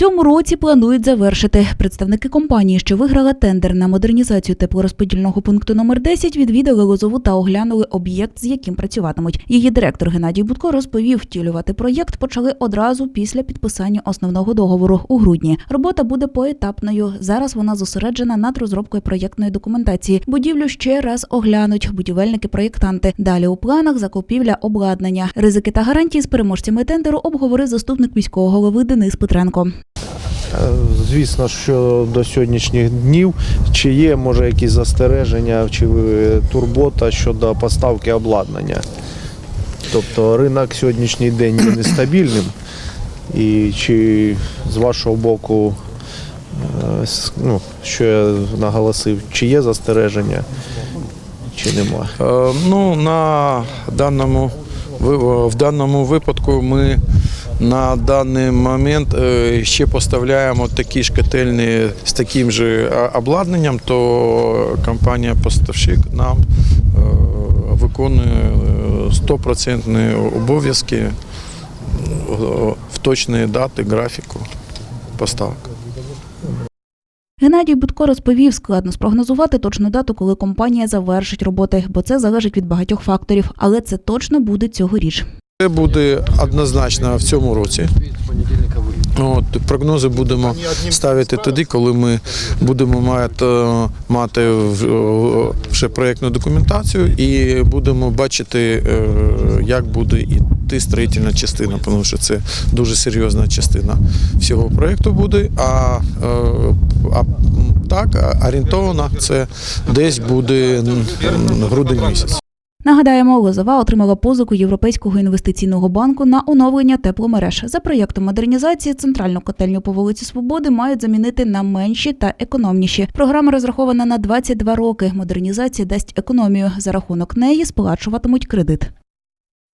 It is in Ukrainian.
цьому році планують завершити. Представники компанії, що виграла тендер на модернізацію теплорозподільного пункту номер 10, відвідали Лозову та оглянули об'єкт, з яким працюватимуть. Її директор Геннадій Будко розповів, втілювати проєкт почали одразу після підписання основного договору у грудні. Робота буде поетапною. Зараз вона зосереджена над розробкою проєктної документації. Будівлю ще раз оглянуть будівельники-проєктанти. Далі у планах закупівля обладнання. Ризики та гарантії з переможцями тендеру обговорив заступник міського голови Денис Петренко. Е, Звісно, що до сьогоднішніх днів чи є може якісь застереження чи е, турбота щодо поставки обладнання. Тобто ринок сьогоднішній день є нестабільним. І чи з вашого боку, е, ну, що я наголосив, чи є застереження, чи нема? Ну, на даному, в даному випадку ми на даний момент е, ще поставляємо такі ж з таким же обладнанням, то компанія-поставщик нам е, виконує е, стопроцентні обов'язки е, в точні дати, графіку поставок. Геннадій Будко розповів, складно спрогнозувати точну дату, коли компанія завершить роботи, бо це залежить від багатьох факторів, але це точно буде цьогоріч. Це буде однозначно в цьому році. От, прогнози будемо ставити тоді, коли ми будемо мати, мати вже проєктну документацію і будемо бачити, е, як буде йти строїтельна частина, тому що це дуже серйозна частина всього проєкту буде. А, е, а так, орієнтовано це десь буде грудень місяць. Нагадаємо, Лозова отримала позику Європейського інвестиційного банку на оновлення тепломереж. За проєктом модернізації центральну котельню по вулиці Свободи мають замінити на менші та економніші. Програма розрахована на 22 роки. Модернізація дасть економію. За рахунок неї сплачуватимуть кредит.